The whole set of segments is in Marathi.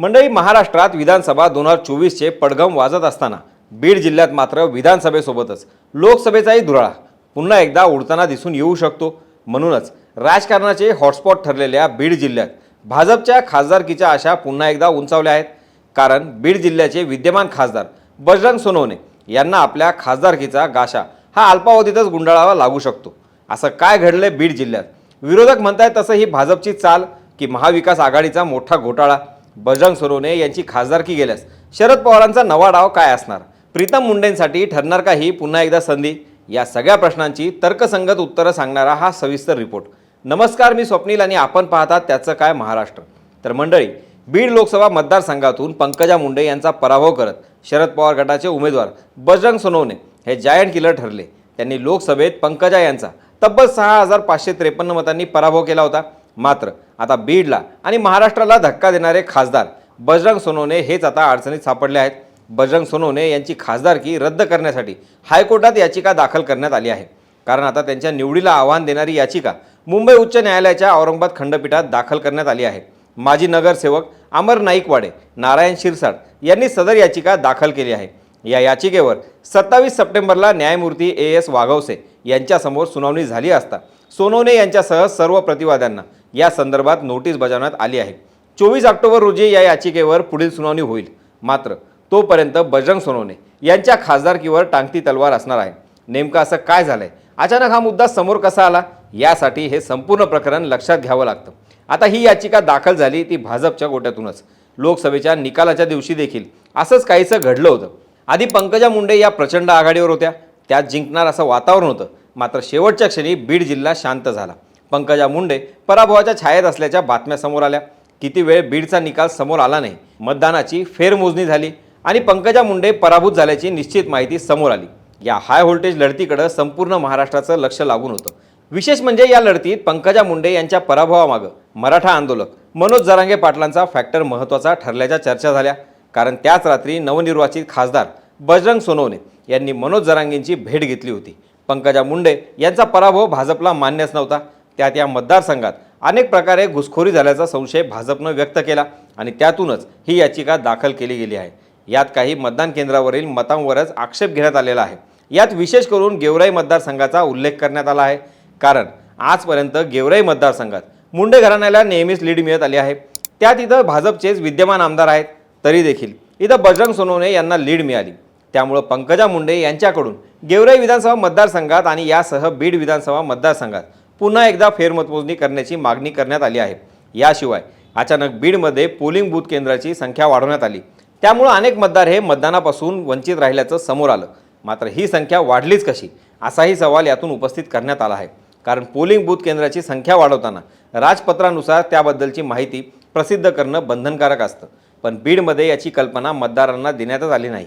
मंडळी महाराष्ट्रात विधानसभा दोन हजार चोवीसचे पडघम वाजत असताना बीड जिल्ह्यात मात्र विधानसभेसोबतच लोकसभेचाही धुराळा पुन्हा एकदा उडताना दिसून येऊ शकतो. म्हणूनच राजकारणाचे हॉटस्पॉट ठरलेल्या बीड जिल्ह्यात भाजपच्या खासदारकीच्या आशा पुन्हा एकदा उंचावल्या आहेत. कारण बीड जिल्ह्याचे विद्यमान खासदार बजरंग सोनवणे यांना आपल्या खासदारकीचा गाशा हा अल्पावधीतच गुंडाळावा लागू शकतो. असं काय घडलंय बीड जिल्ह्यात? विरोधक म्हणतायत तसं ही भाजपची चाल की महाविकास आघाडीचा मोठा घोटाळा. बजरंग सोनवणे यांची खासदारकी गेल्यास शरद पवारांचा नवा डाव काय असणार? प्रीतम मुंडेंसाठी ठरणार का ही? पुन्हा एकदा संधी? या सगळ्या प्रश्नांची तर्कसंगत उत्तरं सांगणारा हा सविस्तर रिपोर्ट. नमस्कार मी स्वप्नील आणि आपण पाहतात त्याचं काय महाराष्ट्र. तर मंडळी बीड लोकसभा मतदारसंघातून पंकजा मुंडे यांचा पराभव करत शरद पवार गटाचे उमेदवार बजरंग सोनवणे हे जायंट किलर ठरले. त्यांनी लोकसभेत पंकजा यांचा तब्बल सहा हजार पाचशे त्रेपन्न मतांनी पराभव केला होता. मात्र आता बीडला आणि महाराष्ट्राला धक्का देणारे खासदार बजरंग सोनवणे हेच आता अडचणीत सापडले आहेत. बजरंग सोनवणे यांची खासदारकी रद्द करण्यासाठी हायकोर्टात याचिका दाखल करण्यात आली आहे. कारण आता त्यांच्या निवडीला आव्हान देणारी याचिका मुंबई उच्च न्यायालयाच्या औरंगाबाद खंडपीठात दाखल करण्यात आली आहे. माजी नगरसेवक अमर नाईकवाडे नारायण शिरसाट यांनी सदर याचिका दाखल केली आहे. या याचिकेवर सत्तावीस सप्टेंबरला न्यायमूर्ती ए एस वाघवसे यांच्यासमोर सुनावणी झाली असता सोनवणे यांच्यासह सर्व प्रतिवाद्यांना या संदर्भात नोटीस बजावण्यात आली आहे. चोवीस ऑक्टोबर रोजी या याचिकेवर पुढील सुनावणी होईल. मात्र तोपर्यंत बजरंग सोनवणे यांच्या खासदारकीवर टांगती तलवार असणार आहे. नेमकं असं काय झालंय? अचानक हा मुद्दा समोर कसा आला? यासाठी हे संपूर्ण प्रकरण लक्षात घ्यावं लागतं. आता ही याचिका दाखल झाली ती भाजपच्या गोट्यातूनच. लोकसभेच्या निकालाच्या दिवशी देखील असंच काहीसं घडलं होतं. आधी पंकजा मुंडे या प्रचंड आघाडीवर होत्या. त्यात जिंकणार असं वातावरण होतं. मात्र शेवटच्या क्षणी बीड जिल्हा शांत झाला. पंकजा मुंडे पराभवाच्या छायेत असल्याच्या बातम्या समोर आल्या. किती वेळ बीडचा निकाल समोर आला नाही. मतदानाची फेरमोजणी झाली आणि पंकजा मुंडे पराभूत झाल्याची निश्चित माहिती समोर आली. या हाय व्होल्टेज लढतीकडं संपूर्ण महाराष्ट्राचं लक्ष लागून होतं. विशेष म्हणजे या लढतीत पंकजा मुंडे यांच्या पराभवामागं मराठा आंदोलक मनोज जरांगे पाटलांचा फॅक्टर महत्त्वाचा ठरल्याच्या चर्चा झाल्या. कारण त्याच रात्री नवनिर्वाचित खासदार बजरंग सोनवणे यांनी मनोज जरांगेंची भेट घेतली होती. पंकजा मुंडे यांचा पराभव भाजपला मान्यच नव्हता. त्यात या मतदारसंघात अनेक प्रकारे घुसखोरी झाल्याचा संशय भाजपनं व्यक्त केला आणि त्यातूनच ही याचिका दाखल केली गेली आहे. यात काही मतदान केंद्रावरील मतांवरच आक्षेप घेण्यात आलेला आहे. यात विशेष करून गेवराई मतदारसंघाचा उल्लेख करण्यात आला आहे. कारण आजपर्यंत गेवराई मतदारसंघात मुंडे घराण्याला नेहमीच लीड मिळत आली आहे. त्यात इथं भाजपचेच विद्यमान आमदार आहेत तरी देखील इथं बजरंग सोनवणे यांना लीड मिळाली. त्यामुळं पंकजा मुंडे यांच्याकडून गेवराई विधानसभा मतदारसंघात आणि यासह बीड विधानसभा मतदारसंघात पुन्हा एकदा फेरमतमोजणी करण्याची मागणी करण्यात आली आहे. याशिवाय अचानक बीडमध्ये पोलिंग बूथ केंद्राची संख्या वाढवण्यात आली. त्यामुळं अनेक मतदार हे मतदानापासून वंचित राहिल्याचं समोर आलं. मात्र ही संख्या वाढलीच कशी? असाही सवाल यातून उपस्थित करण्यात आला आहे. कारण पोलिंग बूथ केंद्राची संख्या वाढवताना राजपत्रानुसार त्याबद्दलची माहिती प्रसिद्ध करणं बंधनकारक असतं. पण बीडमध्ये याची कल्पना मतदारांना देण्यातच आली नाही.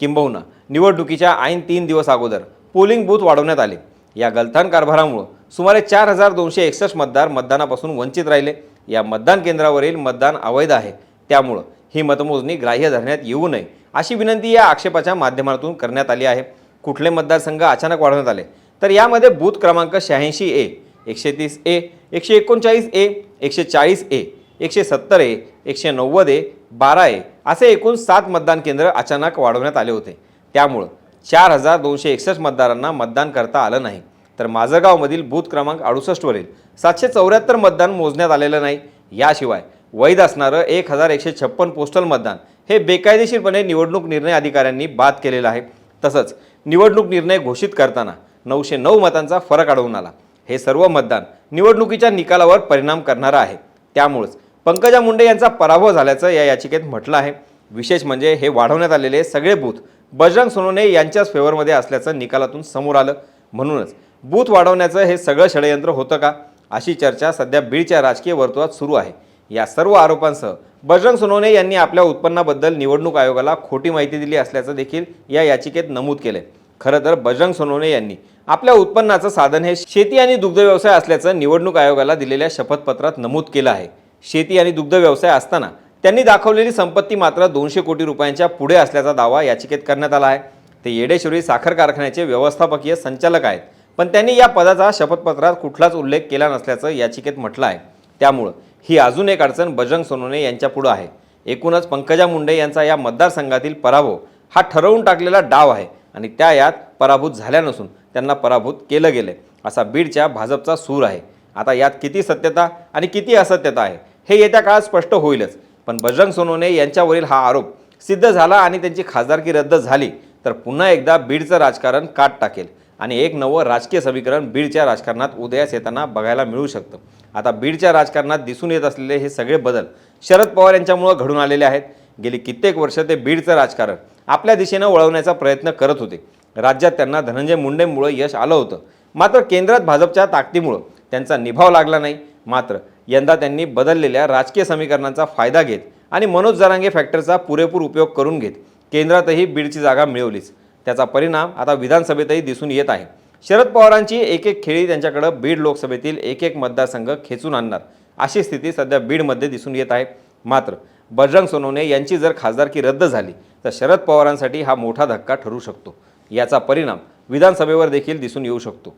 किंबहुना निवडणुकीच्या ऐन तीन दिवस अगोदर पोलिंग बूथ वाढवण्यात आले. या गलथान कारभारामुळं सुमारे चार हजार दोनशे एकसष्ट मतदार मतदानापासून वंचित राहिले. या मतदान केंद्रावरील मतदान अवैध आहे. त्यामुळं ही मतमोजणी ग्राह्य धरण्यात येऊ नये अशी विनंती या आक्षेपाच्या माध्यमातून करण्यात आली आहे. कुठले मतदारसंघ अचानक वाढवण्यात आले? तर यामध्ये बूथ क्रमांक शहाऐंशी ए एकशे तीस ए एकशे एकोणचाळीस ए एकशे चाळीस ए एकशे सत्तर ए एकशे नव्वद ए बारा ए असे एकूण सात मतदान केंद्र अचानक वाढवण्यात आले होते. त्यामुळं चार हजार दोनशे एकसष्ट मतदारांना मतदान करता आलं नाही. तर माझगावमधील बूथ क्रमांक अडुसष्टवरील सातशे चौऱ्याहत्तर मतदान मोजण्यात आलेलं नाही. याशिवाय वैध असणारं एक हजार एकशे छप्पन पोस्टल मतदान हे बेकायदेशीरपणे निवडणूक निर्णय अधिकाऱ्यांनी बाद केलेलं आहे. तसंच निवडणूक निर्णय घोषित करताना नऊशे नऊ मतांचा फरक आढळून आला. हे सर्व मतदान निवडणुकीच्या निकालावर परिणाम करणारं आहे. त्यामुळंच पंकजा मुंडे यांचा पराभव झाल्याचं या याचिकेत म्हटलं आहे. विशेष म्हणजे हे वाढवण्यात आलेले सगळे बूथ बजरंग सोनोने यांच्याच फेवरमध्ये असल्याचं निकालातून समोर आलं. म्हणूनच बूथ वाढवण्याचं हे सगळं षडयंत्र होतं का? अशी चर्चा सध्या बीडच्या राजकीय वर्तुळात सुरू आहे. या सर्व आरोपांसह बजरंग सोनवणे यांनी आपल्या उत्पन्नाबद्दल निवडणूक आयोगाला खोटी माहिती दिली असल्याचं देखील या याचिकेत नमूद केलंय. खरं तर बजरंग सोनवणे यांनी आपल्या उत्पन्नाचं साधन हे शेती आणि दुग्ध व्यवसाय असल्याचं निवडणूक आयोगाला दिलेल्या शपथपत्रात नमूद केलं आहे. शेती आणि दुग्ध व्यवसाय असताना त्यांनी दाखवलेली संपत्ती मात्र दोनशे कोटी रुपयांच्या पुढे असल्याचा दावा याचिकेत करण्यात आला आहे. ते येडेश्वरी साखर कारखान्याचे व्यवस्थापकीय संचालक आहेत. पण त्यांनी या पदाचा शपथपत्रात कुठलाच उल्लेख केला नसल्याचं याचिकेत म्हटलं आहे त्यामुळं ही अजून एक अडचण बजरंग सोनवणे यांच्यापुढं आहे. एकूणच पंकजा मुंडे यांचा या मतदारसंघातील पराभव हा ठरवून टाकलेला डाव आहे आणि त्या यात पराभूत झाल्या नसून त्यांना पराभूत केलं गेलं असा बीडच्या भाजपचा सूर आहे. आता यात किती सत्यता आणि किती असत्यता आहे हे येत्या काळात स्पष्ट होईलच. पण बजरंग सोनवणे यांच्यावरील हा आरोप सिद्ध झाला आणि त्यांची खासदारकी रद्द झाली तर पुन्हा एकदा बीडचं राजकारण काट टाकेल. आणि एक नवं राजकीय समीकरण बीडच्या राजकारणात उदयास येताना बघायला मिळू शकतं. आता बीडच्या राजकारणात दिसून येत असलेले हे सगळे बदल शरद पवार यांच्यामुळं घडून आलेले आहेत. गेली कित्येक वर्ष ते बीडचं राजकारण आपल्या दिशेनं वळवण्याचा प्रयत्न करत होते. राज्यात त्यांना धनंजय मुंडेंमुळं यश आलं होतं. मात्र केंद्रात भाजपच्या ताकदीमुळं त्यांचा निभाव लागला नाही. मात्र यंदा त्यांनी बदललेल्या राजकीय समीकरणांचा फायदा घेत आणि मनोज जरांगे फॅक्टरचा पुरेपूर उपयोग करून घेत केंद्रातही बीडची जागा मिळवलीच. त्याचा परिणाम आता विधानसभेतही दिसून येत आहे. शरद पवारांची एक एक खेळी त्यांच्याकडं बीड लोकसभेतील एक एक मतदारसंघ खेचून आणणार अशी स्थिती सध्या बीडमध्ये दिसून येत आहे. मात्र बजरंग सोनवणे यांची जर खासदारकी रद्द झाली तर शरद पवारांसाठी हा मोठा धक्का ठरू शकतो. याचा परिणाम विधानसभेवर देखील दिसून येऊ शकतो.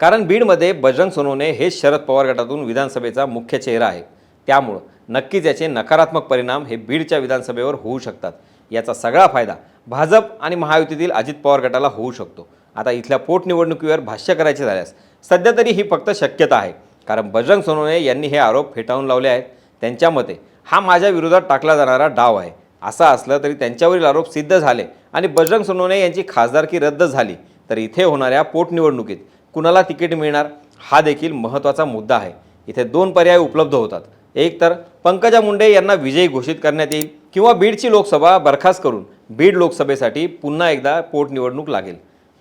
कारण बीडमध्ये बजरंग सोनवणे हेच शरद पवार गटातून विधानसभेचा मुख्य चेहरा आहे. त्यामुळं नक्कीच याचे नकारात्मक परिणाम हे बीडच्या विधानसभेवर होऊ शकतात. याचा सगळा फायदा भाजप आणि महायुतीतील अजित पवार गटाला होऊ शकतो. आता इथल्या पोटनिवडणुकीवर भाष्य करायचे झाल्यास सध्या तरी ही फक्त शक्यता आहे. कारण बजरंग सोनवणे यांनी हे आरोप फेटाळून लावले आहेत. त्यांच्या मते हा माझ्या विरोधात टाकला जाणारा डाव आहे. असं असलं तरी त्यांच्यावरील आरोप सिद्ध झाले आणि बजरंग सोनवणे यांची खासदारकी रद्द झाली. तर इथे होणाऱ्या पोटनिवडणुकीत कुणाला तिकीट मिळणार हा देखील महत्त्वाचा मुद्दा आहे. इथे दोन पर्याय उपलब्ध होतात. एक तर पंकजा मुंडे यांना विजयी घोषित करण्यात येईल. किंवा बीडची लोकसभा बरखास्त करून बीड लोकसभेसाठी पुन्हा एकदा पोटनिवडणूक लागेल.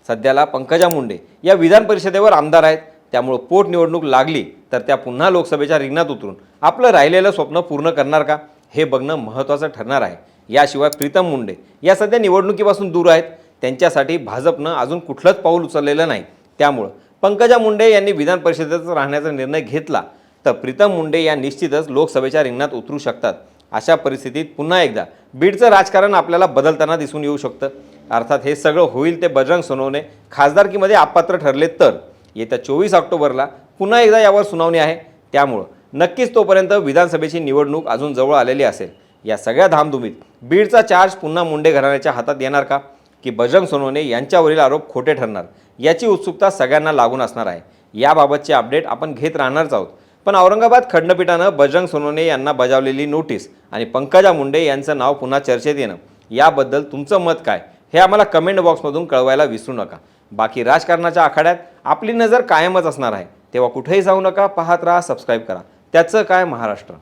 सध्याला पंकजा मुंडे या विधान परिषदेवर आमदार आहेत. त्यामुळं पोटनिवडणूक लागली तर त्या पुन्हा लोकसभेच्या रिंगणात उतरून आपलं राहिलेलं स्वप्न पूर्ण करणार का? हे बघणं महत्त्वाचं ठरणार आहे. याशिवाय प्रीतम मुंडे या सध्या निवडणुकीपासून दूर आहेत. त्यांच्यासाठी भाजपनं अजून कुठलंच पाऊल उचललेलं नाही. त्यामुळं पंकजा मुंडे यांनी विधान परिषदेत राहण्याचा निर्णय घेतला. तर प्रीतम मुंडे या निश्चितच लोकसभेच्या रिंगणात उतरू शकतात. अशा परिस्थितीत पुन्हा एकदा बीडचं राजकारण आपल्याला बदलताना दिसून येऊ शकतं. अर्थात हे सगळं होईल ते बजरंग सोनवणे खासदारकीमध्ये अपात्र ठरले तर. येत्या चोवीस ऑक्टोबरला पुन्हा एकदा यावर सुनावणी आहे. त्यामुळं नक्कीच तोपर्यंत विधानसभेची निवडणूक अजून जवळ आलेली असेल. या सगळ्या धामधुमीत बीडचा चार्ज पुन्हा मुंडे घराण्याच्या हातात येणार का? की बजरंग सोनवणे यांच्यावरील आरोप खोटे ठरणार? याची उत्सुकता सगळ्यांना लागून असणार आहे. याबाबतचे अपडेट आपण घेत राहणारच आहोत. पण औरंगाबाद खंडपीठानं बजरंग सोनवणे यांना बजावलेली नोटीस आणि पंकजा मुंडे यांचं नाव पुन्हा चर्चेत येणं याबद्दल तुमचं मत काय? हे आम्हाला कमेंट बॉक्समधून कळवायला विसरू नका. बाकी राजकारणाच्या आखाड्यात आपली नजर कायमच असणार आहे. तेव्हा कुठेही जाऊ नका पाहत राहा सबस्क्राईब करा. त्याचं काय महाराष्ट्र?